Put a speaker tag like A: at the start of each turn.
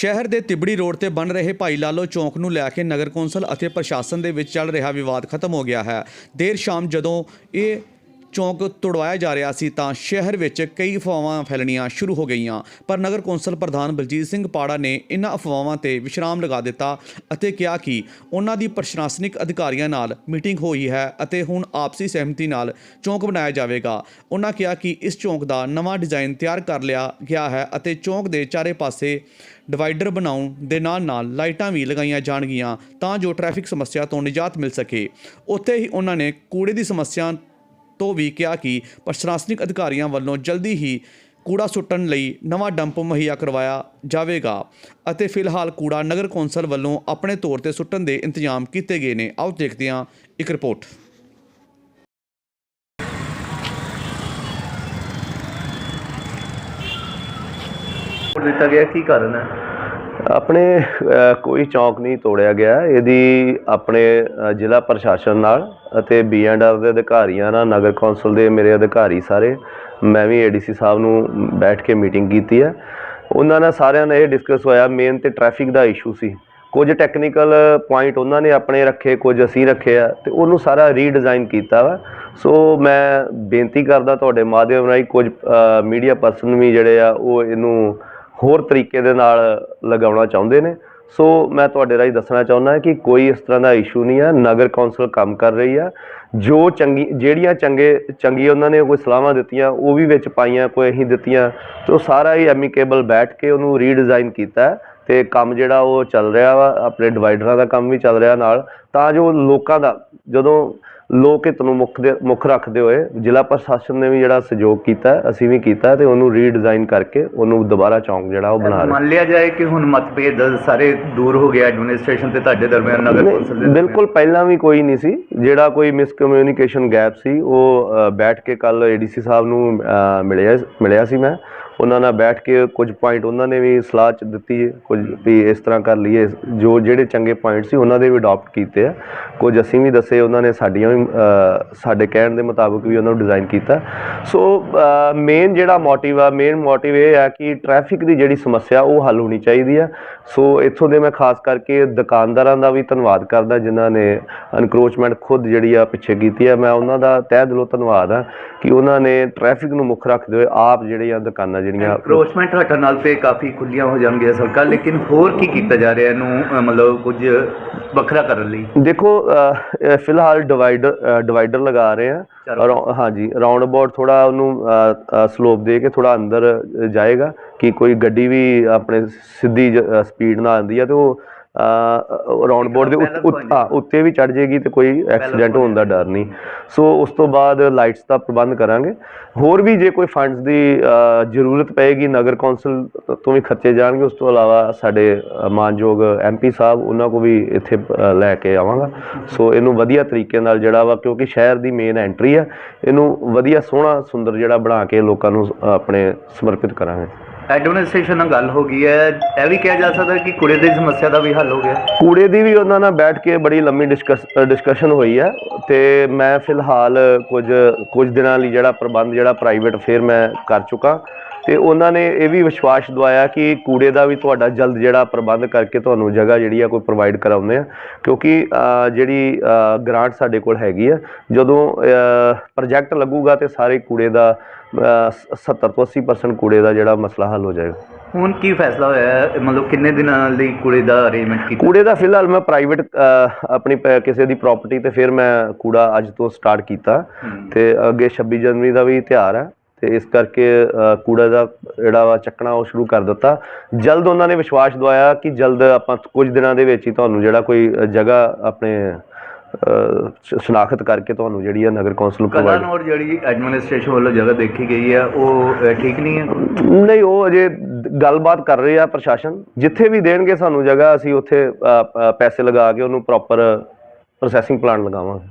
A: ਸ਼ਹਿਰ ਦੇ ਤਿਬੜੀ ਰੋਡ ਤੇ ਬਣ ਰਹੇ ਭਾਈ ਲਾਲੋ ਚੌਂਕ ਨੂੰ ਲੈ ਕੇ ਨਗਰ ਕੌਂਸਲ ਅਤੇ ਪ੍ਰਸ਼ਾਸਨ ਦੇ ਵਿੱਚ ਚੱਲ ਰਿਹਾ ਵਿਵਾਦ ਖਤਮ ਹੋ ਗਿਆ ਹੈ। ਦੇਰ ਸ਼ਾਮ ਜਦੋਂ ਇਹ ਚੌਂਕ ਤੁੜਵਾਇਆ ਜਾ ਰਿਹਾ ਸੀ ਤਾਂ ਸ਼ਹਿਰ ਵਿੱਚ ਕਈ ਅਫਵਾਹਾਂ ਫੈਲਣੀਆਂ ਸ਼ੁਰੂ ਹੋ ਗਈਆਂ। ਪਰ ਨਗਰ ਕੌਂਸਲ ਪ੍ਰਧਾਨ ਬਲਜੀਤ ਸਿੰਘ ਪਾੜਾ ਨੇ ਇਨ੍ਹਾਂ ਅਫਵਾਹਾਂ ਤੇ ਵਿਸ਼ਰਾਮ ਲਗਾ ਦਿੱਤਾ ਅਤੇ ਕਿਹਾ ਕਿ ਉਹਨਾਂ ਦੀ ਪ੍ਰਸ਼ਾਸਨਿਕ ਅਧਿਕਾਰੀਆਂ ਨਾਲ ਮੀਟਿੰਗ ਹੋਈ ਹੈ ਅਤੇ ਹੁਣ ਆਪਸੀ ਸਹਿਮਤੀ ਨਾਲ ਚੌਂਕ ਬਣਾਇਆ ਜਾਵੇਗਾ। ਉਹਨਾਂ ਕਿਹਾ ਕਿ ਇਸ ਚੌਂਕ ਦਾ ਨਵਾਂ ਡਿਜ਼ਾਈਨ ਤਿਆਰ ਕਰ ਲਿਆ ਗਿਆ ਹੈ ਅਤੇ ਚੌਂਕ ਦੇ ਚਾਰੇ ਪਾਸੇ ਡਿਵਾਈਡਰ ਬਣਾਉਣ ਦੇ ਨਾਲ ਨਾਲ ਲਾਈਟਾਂ ਵੀ ਲਗਾਈਆਂ ਜਾਣਗੀਆਂ ਤਾਂ ਜੋ ਟ੍ਰੈਫਿਕ ਸਮੱਸਿਆ ਤੋਂ ਨਿਜਾਤ ਮਿਲ ਸਕੇ। ਉੱਥੇ ਹੀ ਉਹਨਾਂ ਨੇ ਕੂੜੇ ਦੀ ਸਮੱਸਿਆ ਤੋਂ ਵੀ ਕਿਹਾ ਕਿ ਪ੍ਰਸ਼ਾਸਨਿਕ ਅਧਿਕਾਰੀਆਂ ਵੱਲੋਂ ਜਲਦੀ ਹੀ ਕੂੜਾ ਸੁੱਟਣ ਲਈ ਨਵਾਂ ਡੰਪ ਮੁਹੱਈਆ ਕਰਵਾਇਆ ਜਾਵੇਗਾ ਅਤੇ ਫਿਲਹਾਲ ਕੂੜਾ ਨਗਰ ਕੌਂਸਲ ਵੱਲੋਂ ਆਪਣੇ ਤੌਰ ਤੇ ਸੁੱਟਣ ਦੇ ਇੰਤਜ਼ਾਮ ਕੀਤੇ ਗਏ ਨੇ। ਆਓ ਦੇਖਦੇ ਹਾਂ ਇੱਕ ਰਿਪੋਰਟ।
B: ਦਿੱਤਾ ਗਿਆ, ਕੀ ਕਾਰਨ ਹੈ?
C: ਆਪਣੇ ਕੋਈ ਚੌਂਕ ਨਹੀਂ ਤੋੜਿਆ ਗਿਆ। ਇਹਦੀ ਆਪਣੇ ਜ਼ਿਲ੍ਹਾ ਪ੍ਰਸ਼ਾਸਨ ਨਾਲ ਅਤੇ ਬੀਐਨਆਰ ਦੇ ਅਧਿਕਾਰੀਆਂ ਨਾਲ, ਨਗਰ ਕੌਂਸਲ ਦੇ ਮੇਰੇ ਅਧਿਕਾਰੀ ਸਾਰੇ, ਮੈਂ ਵੀ ਏਡੀਸੀ ਸਾਹਿਬ ਨੂੰ ਬੈਠ ਕੇ ਮੀਟਿੰਗ ਕੀਤੀ ਹੈ। ਉਹਨਾਂ ਨਾਲ ਸਾਰਿਆਂ ਨਾਲ ਇਹ ਡਿਸਕਸ ਹੋਇਆ ਮੇਨ ਤੇ ਟ੍ਰੈਫਿਕ ਦਾ ਇਸ਼ੂ ਸੀ। ਕੁਝ ਟੈਕਨੀਕਲ ਪੁਆਇੰਟ ਉਹਨਾਂ ਨੇ ਆਪਣੇ ਰੱਖੇ, ਕੁਝ ਅਸੀਂ ਰੱਖੇ ਆ, ਤੇ ਉਹਨੂੰ ਸਾਰਾ ਰੀਡਿਜ਼ਾਈਨ ਕੀਤਾ ਵਾ। ਸੋ ਮੈਂ ਬੇਨਤੀ ਕਰਦਾ ਤੁਹਾਡੇ ਮਾਧਿਅਮ ਰਾਹੀਂ ਕੁਝ ਮੀਡੀਆ ਪਰਸਨ ਵੀ ਜਿਹੜੇ ਆ, ਉਹ ਇਹਨੂੰ ਹੋਰ ਤਰੀਕੇ ਦੇ ਨਾਲ ਲਗਾਉਣਾ ਚਾਹੁੰਦੇ ਨੇ। ਸੋ ਮੈਂ ਤੁਹਾਡੇ ਰਾਹੀਂ ਦੱਸਣਾ ਚਾਹੁੰਦਾ ਕਿ ਕੋਈ ਇਸ ਤਰ੍ਹਾਂ ਦਾ ਇਸ਼ੂ ਨਹੀਂ ਹੈ। ਨਗਰ ਕੌਂਸਲ ਕੰਮ ਕਰ ਰਹੀ ਆ ਜੋ ਚੰਗੀ, ਜਿਹੜੀਆਂ ਚੰਗੇ, ਚੰਗੀ ਉਹਨਾਂ ਨੇ ਕੋਈ ਸਲਾਹਾਂ ਦਿੱਤੀਆਂ, ਉਹ ਵੀ ਵਿੱਚ ਪਾਈਆਂ, ਕੋਈ ਅਸੀਂ ਦਿੱਤੀਆਂ, ਤੇ ਉਹ ਸਾਰਾ ਹੀ ਐਮੀਕੇਬਲ ਬੈਠ ਕੇ ਉਹਨੂੰ ਰੀਡਿਜ਼ਾਈਨ ਕੀਤਾ ਹੈ। ਤੇ ਕੰਮ ਜਿਹੜਾ ਉਹ ਚੱਲ ਰਿਹਾ ਵਾ, ਆਪਣੇ ਡਿਵਾਈਡਰਾਂ ਦਾ ਕੰਮ ਵੀ ਚੱਲ ਰਿਹਾ ਨਾਲ। ਤਾਂ ਜੋ ਲੋਕਾਂ ਦਾ ਜਦੋਂ ਲੋਕ ਹਿੱਤ ਨੂੰ ਮੁੱਖ ਦੇ ਮੁੱਖ ਰੱਖਦੇ ਹੋਏ ਜ਼ਿਲ੍ਹਾ ਪ੍ਰਸ਼ਾਸਨ ਨੇ ਵੀ ਜਿਹੜਾ ਸਹਿਯੋਗ ਕੀਤਾ ਅਸੀਂ ਵੀ ਕੀਤਾ ਤੇ ਉਹਨੂੰ ਰੀਡਿਜ਼ਾਈਨ ਕਰਕੇ ਉਹਨੂੰ ਦੁਬਾਰਾ ਚੌਂਕ ਜਿਹੜਾ ਉਹ ਬਣਾ ਰਹੇ
B: ਮੰਨ ਲਿਆ ਜਾਏ ਕਿ ਹੁਣ ਮਤਭੇਦ ਸਾਰੇ ਦੂਰ ਹੋ ਗਿਆ ਐਡਮਿਨਿਸਟ੍ਰੇਸ਼ਨ ਤੇ ਤੁਹਾਡੇ ਦਰਮਿਆਨ ਨਗਰ ਕੌਂਸਲ ਦੇ।
C: ਬਿਲਕੁਲ ਪਹਿਲਾਂ ਵੀ ਕੋਈ ਨਹੀਂ ਸੀ ਜਿਹੜਾ ਕੋਈ ਮਿਸਕਮਿਊਨੀਕੇਸ਼ਨ ਗੈਪ ਸੀ ਉਹ ਬੈਠ ਕੇ ਕੱਲ ਏਡੀਸੀ ਸਾਹਿਬ ਨੂੰ ਮਿਲਿਆ ਮਿਲਿਆ ਸੀ ਮੈਂ ਉਹਨਾਂ ਨਾਲ ਬੈਠ ਕੇ ਕੁਝ ਪੁਆਇੰਟ ਉਹਨਾਂ ਨੇ ਵੀ ਸਲਾਹ ਚ ਦਿੱਤੀ ਹੈ, ਕੁਝ ਵੀ ਇਸ ਤਰ੍ਹਾਂ ਕਰ ਲਈਏ। ਜੋ ਜਿਹੜੇ ਚੰਗੇ ਪੁਆਇੰਟ ਸੀ, ਉਹਨਾਂ ਦੇ ਵੀ ਅਡਾਪਟ ਕੀਤੇ ਆ। ਕੁਝ ਅਸੀਂ ਵੀ ਦੱਸੇ, ਉਹਨਾਂ ਨੇ ਸਾਡੀਆਂ ਵੀ ਸਾਡੇ ਕਹਿਣ ਦੇ ਮੁਤਾਬਕ ਵੀ ਉਹਨਾਂ ਨੂੰ ਡਿਜ਼ਾਈਨ ਕੀਤਾ। ਸੋ ਮੇਨ ਜਿਹੜਾ ਮੋਟਿਵ ਆ ਮੇਨ ਮੋਟਿਵ ਇਹ ਆ ਕਿ ਟ੍ਰੈਫਿਕ ਦੀ ਜਿਹੜੀ ਸਮੱਸਿਆ, ਉਹ ਹੱਲ ਹੋਣੀ ਚਾਹੀਦੀ ਆ। ਸੋ ਇੱਥੋਂ ਦੇ ਮੈਂ ਖਾਸ ਕਰਕੇ ਦੁਕਾਨਦਾਰਾਂ ਦਾ ਵੀ ਧੰਨਵਾਦ ਕਰਦਾ, ਜਿਨ੍ਹਾਂ ਨੇ ਅਨਕਰੋਚਮੈਂਟ ਖੁਦ ਜਿਹੜੀ ਆ ਪਿੱਛੇ ਕੀਤੀ ਆ। ਮੈਂ ਉਹਨਾਂ ਦਾ ਤਹਿ ਦਿਲੋਂ ਧੰਨਵਾਦ ਆ ਕਿ ਉਹਨਾਂ ਨੇ ਟ੍ਰੈਫਿਕ ਨੂੰ ਮੁੱਖ ਰੱਖਦੇ ਹੋਏ ਆਪ ਜਿਹੜੇ ਆ ਦੁਕਾਨਾਂ ਜਿਹੜੀਆਂ
B: ਐਨਕਰੋਚਮੈਂਟ ਹਟਣ ਨਾਲ ਤੇ ਕਾਫੀ ਖੁੱਲੀਆਂ ਹੋ ਜਾਣਗੀਆਂ ਸੜਕਾਂ ਲੇਕਿਨ ਹੋਰ ਕੀ ਕੀਤਾ ਜਾ ਰਿਹਾ ਇਹਨੂੰ ਅ, ਮਤਲਬ ਕੁਝ ਵੱਖਰਾ ਕਰਨ ਲਈ?
C: ਦੇਖੋ ਅਹ, ਇਹ ਫਿਲਹਾਲ ਡਿਵਾਈਡਰ ਡਿਵਾਈਡਰ ਲਗਾ ਰਹੇ ਆ।
B: ਚਾਰੋਂ
C: ਔਰ ਹਾਂਜੀ ਰਾਉਂਡ ਅਬਾਊਟ ਥੋੜਾ ਉਹਨੂੰ ਸਲੋਪ ਦੇ ਕੇ ਥੋੜਾ ਅੰਦਰ ਜਾਏਗਾ ਕਿ ਕੋਈ ਗੱਡੀ ਵੀ ਆਪਣੇ ਸਿੱਧੀ ਸਪੀਡ ਨਾਲ ਆਉਂਦੀ ਆ ਤੇ ਉਹ ਰਾਉਂਡ ਅਬਾਊਟ ਦੇ ਉੱਤ- ਵੀ ਚੜ ਜਾਏਗੀ ਤੇ ਕੋਈ ਐਕਸੀਡੈਂਟ ਹੋਣ ਦਾ ਡਰ ਨਹੀਂ। ਸੋ ਉਸ ਤੋਂ ਬਾਅਦ ਲਾਈਟਸ ਦਾ ਪ੍ਰਬੰਧ ਕਰਾਂਗੇ। ਹੋਰ ਵੀ ਜੇ ਕੋਈ ਫੰਡਸ ਦੀ ਜ਼ਰੂਰਤ ਪਏਗੀ ਨਗਰ ਕੌਂਸਲ ਤੋਂ ਵੀ ਖਰਚੇ ਜਾਣਗੇ ਉਸ ਤੋਂ ਇਲਾਵਾ ਸਾਡੇ ਮਾਨਯੋਗ ਐਮਪੀ ਸਾਹਿਬ ਉਹਨਾਂ ਕੋ ਵੀ ਇੱਥੇ ਲੈ ਕੇ ਆਵਾਂਗਾ। ਸੋ ਇਹਨੂੰ ਵਧੀਆ ਤਰੀਕੇ ਨਾਲ ਜਿਹੜਾ ਵਾ ਕਿਉਂਕਿ ਸ਼ਹਿਰ ਦੀ ਮੇਨ ਐਂਟਰੀ ਆ ਇਹਨੂੰ ਵਧੀਆ ਸੋਹਣਾ ਸੁੰਦਰ ਜਿਹੜਾ ਬਣਾ ਕੇ ਲੋਕਾਂ ਨੂੰ ਆਪਣੇ ਸਮਰਪਿਤ ਕਰਾਂਗੇ।
B: ਐਡਮਿਨਿਸਟ੍ਰੇਸ਼ਨ ਨਾਲ ਗੱਲ ਹੋ ਗਈ ਹੈ। ਇਹ ਵੀ ਕਿਹਾ ਜਾ ਸਕਦਾ ਕਿ ਕੂੜੇ ਦੀ ਸਮੱਸਿਆ ਦਾ ਵੀ ਹੱਲ ਹੋ ਗਿਆ।
C: ਕੂੜੇ ਦੀ ਵੀ ਉਹਨਾਂ ਨਾਲ ਬੈਠ ਕੇ ਬੜੀ ਲੰਮੀ ਡਿਸਕਸ, ਡਿਸਕਸ਼ਨ ਹੋਈ ਹੈ ਤੇ ਮੈਂ ਫਿਲਹਾਲ ਕੁਝ ਕੁਝ ਦਿਨਾਂ ਲਈ ਜਿਹੜਾ ਪ੍ਰਬੰਧ, ਜਿਹੜਾ ਪ੍ਰਾਈਵੇਟ ਫੇਰ ਮੈਂ ਕਰ ਚੁੱਕਾ। ਤੇ ਉਹਨਾਂ ਨੇ ਇਹ ਵੀ ਵਿਸ਼ਵਾਸ ਦਵਾਇਆ ਕਿ ਕੂੜੇ ਦਾ ਵੀ ਤੁਹਾਡਾ ਜਲਦ ਜਿਹੜਾ ਪ੍ਰਬੰਧ ਕਰਕੇ ਤੁਹਾਨੂੰ ਜਗ੍ਹਾ ਜਿਹੜੀ ਆ ਕੋਈ ਪ੍ਰੋਵਾਈਡ ਕਰਾਉਂਦੇ ਆ। ਕਿਉਂਕਿ ਜਿਹੜੀ ਗ੍ਰਾਂਟ ਸਾਡੇ ਕੋਲ ਹੈਗੀ ਆ ਜਦੋਂ ਪ੍ਰੋਜੈਕਟ ਲੱਗੂਗਾ ਤੇ ਸਾਰੇ ਕੂੜੇ ਦਾ ਅ, 70 ਤੋਂ 80% ਕੂੜੇ ਦਾ ਜਿਹੜਾ ਮਸਲਾ ਹੱਲ ਹੋ ਜਾਏਗਾ।
B: ਹੁਣ ਕੀ ਫੈਸਲਾ ਹੋਇਆ? ਮਤਲਬ ਕਿੰਨੇ ਦਿਨਾਂ ਲਈ ਕੂੜੇ ਦਾ ਅਰੇਂਜਮੈਂਟ ਕੀਤਾ?
C: ਕੂੜੇ ਦਾ ਫਿਲਹਾਲ ਮੈਂ ਪ੍ਰਾਈਵੇਟ ਆਪਣੀ ਕਿਸੇ ਦੀ ਪ੍ਰਾਪਰਟੀ ਤੇ ਫਿਰ ਮੈਂ ਕੂੜਾ ਅੱਜ ਤੋਂ ਸਟਾਰਟ ਕੀਤਾ। ਤੇ ਅੱਗੇ 26 ਜਨਵਰੀ ਦਾ ਵੀ ਤਿਉਹਾਰ ਹੈ ਤੇ ਇਸ ਕਰਕੇ ਕੂੜਾ ਦਾ ਜਿਹੜਾ ਵਾ ਚੱਕਣਾ ਉਹ ਸ਼ੁਰੂ ਕਰ ਦਿੱਤਾ। ਜਲਦ ਉਹਨਾਂ ਨੇ ਵਿਸ਼ਵਾਸ ਦਵਾਇਆ ਕਿ ਜਲਦ ਆਪਾਂ ਕੁਝ ਦਿਨਾਂ ਦੇ ਵਿੱਚ ਹੀ ਤੁਹਾਨੂੰ ਜਿਹੜਾ ਕੋਈ ਜਗ੍ਹਾ ਆਪਣੇ ਸ਼ਨਾਖਤ ਕਰਕੇ ਤੁਹਾਨੂੰ ਜਿਹੜੀ ਆ ਨਗਰ ਕੌਂਸਲ ਨੂੰ ਪ੍ਰੋਵਾਈਡ
B: ਨੋਰ ਜਿਹੜੀ ਐਡਮਿਨਿਸਟ੍ਰੇਸ਼ਨ ਵੱਲੋਂ ਜਗ੍ਹਾ ਦੇਖੀ ਗਈ ਹੈ ਉਹ ਠੀਕ ਨਹੀਂ ਹੈ?
C: ਨਹੀਂ ਉਹ ਅਜੇ ਗੱਲਬਾਤ ਕਰ ਰਹੇ ਆ ਪ੍ਰਸ਼ਾਸਨ। ਜਿੱਥੇ ਵੀ ਦੇਣਗੇ ਸਾਨੂੰ ਜਗ੍ਹਾ ਅਸੀਂ ਉੱਥੇ ਪੈਸੇ ਲਗਾ ਕੇ ਉਹਨੂੰ ਪ੍ਰੋਪਰ ਪ੍ਰੋਸੈਸਿੰਗ ਪਲਾਂਟ ਲਗਾਵਾਂਗੇ।